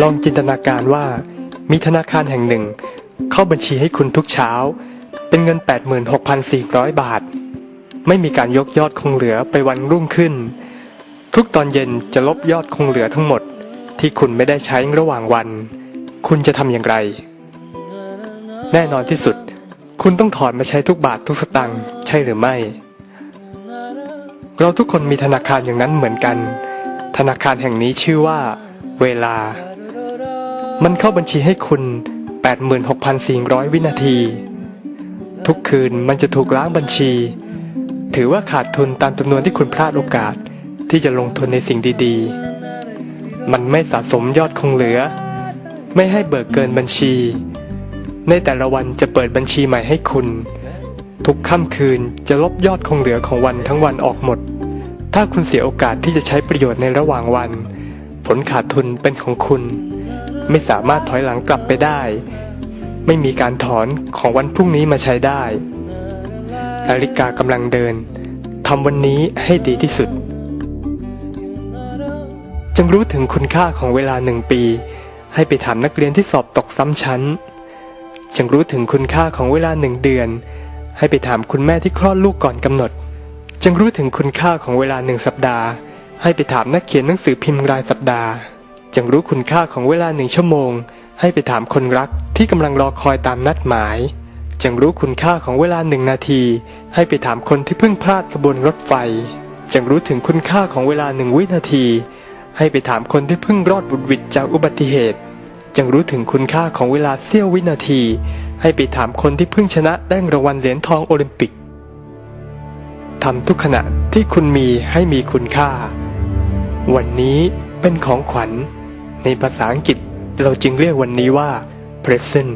ลองจินตนาการว่า มีธนาคารแห่งหนึ่ง เข้าบัญชีให้คุณทุกเช้า เป็นเงิน 86,400 บาท ไม่มีการยกยอดคงเหลือไปวันรุ่งขึ้น ทุกตอนเย็นจะลบยอดคงเหลือทั้งหมด ที่คุณไม่ได้ใช้ระหว่างวัน คุณจะทำอย่างไร แน่นอนที่สุด คุณต้องถอนมาใช้ทุกบาททุกสตังค์ใช่หรือไม่ เราทุกคนมีธนาคารอย่างนั้นเหมือนกัน ธนาคารแห่งนี้ชื่อว่า เวลา มันเข้าบัญชีให้คุณ 86,400 วินาที ทุกคืนมันจะถูกล้างบัญชี ถือว่าขาดทุนตามจำนวนที่คุณพลาดโอกาสที่จะลงทุนในสิ่งดี ๆ มันไม่สะสมยอดคงเหลือ ไม่ให้เบิกเกินบัญชี ในแต่ละวันจะเปิดบัญชีใหม่ให้คุณ ทุกค่ำคืนจะลบยอดคงเหลือของวันทั้งวันออกหมด ถ้าคุณเสียโอกาสที่จะใช้ประโยชน์ในระหว่างวัน ผลขาดทุนเป็นของคุณ ไม่สามารถถอยหลังกลับไปได้ ไม่มีการถอนของวันพรุ่งนี้มาใช้ได้นาฬิกากำลังเดินทำวันนี้ให้ดีที่สุดจงรู้ถึงคุณค่าของเวลาหนึ่งปี ให้ไปถามนักเรียนที่สอบตกซ้ำชั้นจงรู้ถึงคุณค่าของเวลาหนึ่งเดือน ให้ไปถามคุณแม่ที่คลอดลูกก่อนกำหนดจงรู้ถึงคุณค่าของเวลาหนึ่งสัปดาห์ ให้ไปถามนักเขียนหนังสือพิมพ์รายสัปดาห์จงรู้คุณค่าของเวลาหนึ่งชั่วโมง ให้ไปถามคนรักที่กำลังรอคอยตามนัดหมายจงรู้คุณค่าของเวลาหนึ่งนาที ให้ไปถามคนที่เพิ่งพลาดขบวนรถไฟจงรู้ถึงคุณค่าของเวลาหนึ่งวินาที ให้ไปถามคนที่เพิ่งรอดบุดวิดจากอุบัติเหตุจงรู้ถึงคุณค่าของเวลาเสี้ยววินาที ให้ไปถามคนที่เพิ่งชนะได้รางวัลเหรียญทองโอลิมปิกทำทุกขณะที่คุณมีให้มีคุณค่า วันนี้เป็นของขวัญ ในภาษาอังกฤษเราจึงเรียกวันนี้ว่า present